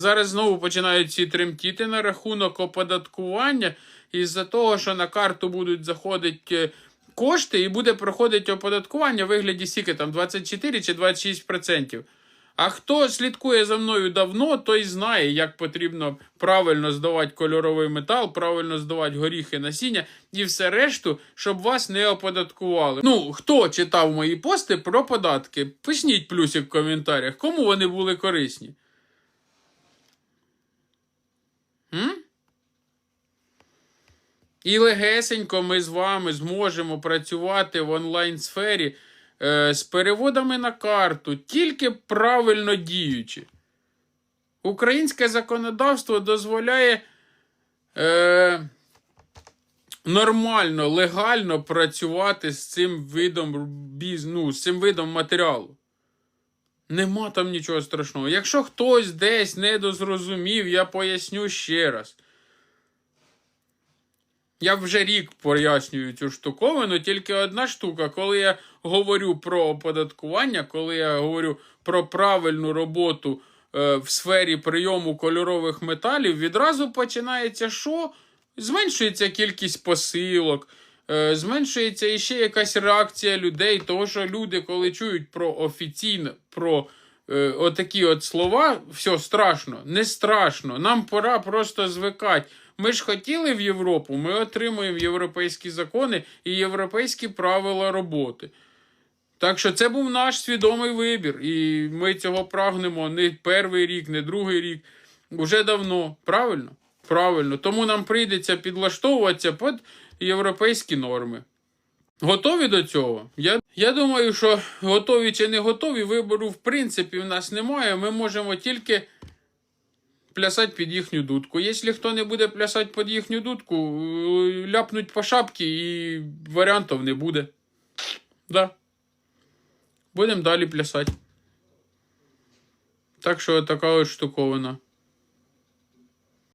Зараз знову починають ці тремтіти на рахунок оподаткування із-за того, що на карту будуть заходити е, кошти і буде проходити оподаткування в вигляді скільки там 24 чи 26%. А хто слідкує за мною давно, той знає, як потрібно правильно здавати кольоровий метал, правильно здавати горіхи насіння і все решту, щоб вас не оподаткували. Ну, хто читав мої пости про податки? Пишніть плюсик в коментарях, кому вони були корисні. І легесенько ми з вами зможемо працювати в онлайн-сфері е, з переводами на карту, тільки правильно діючи. Українське законодавство дозволяє е, нормально, легально працювати з цим видом ну, з цим видом матеріалу. Нема там нічого страшного. Якщо хтось десь недозрозумів, я поясню ще раз. Я вже рік пояснюю цю штуковину, тільки одна штука, коли я говорю про оподаткування, коли я говорю про правильну роботу е, в сфері прийому кольорових металів, відразу починається що? Зменшується кількість посилок, е, зменшується іще якась реакція людей, того що люди, коли чують про офіційно, про е, отакі от слова, все страшно, не страшно. Нам пора просто звикати. Ми ж хотіли в Європу, ми отримуємо європейські закони і європейські правила роботи. Так що це був наш свідомий вибір, і ми цього прагнемо не перший рік, не другий рік. Уже давно. Правильно? Правильно. Тому нам прийдеться підлаштовуватися під європейські норми. Готові до цього? Я, я думаю, що готові чи не готові, вибору в принципі в нас немає. Ми можемо тільки плясати під їхню дудку. Якщо хто не буде плясати під їхню дудку, е, ляпнуть по шапці і варіантів не буде. Да. Будемо далі плясати. Так що така ось штуковина.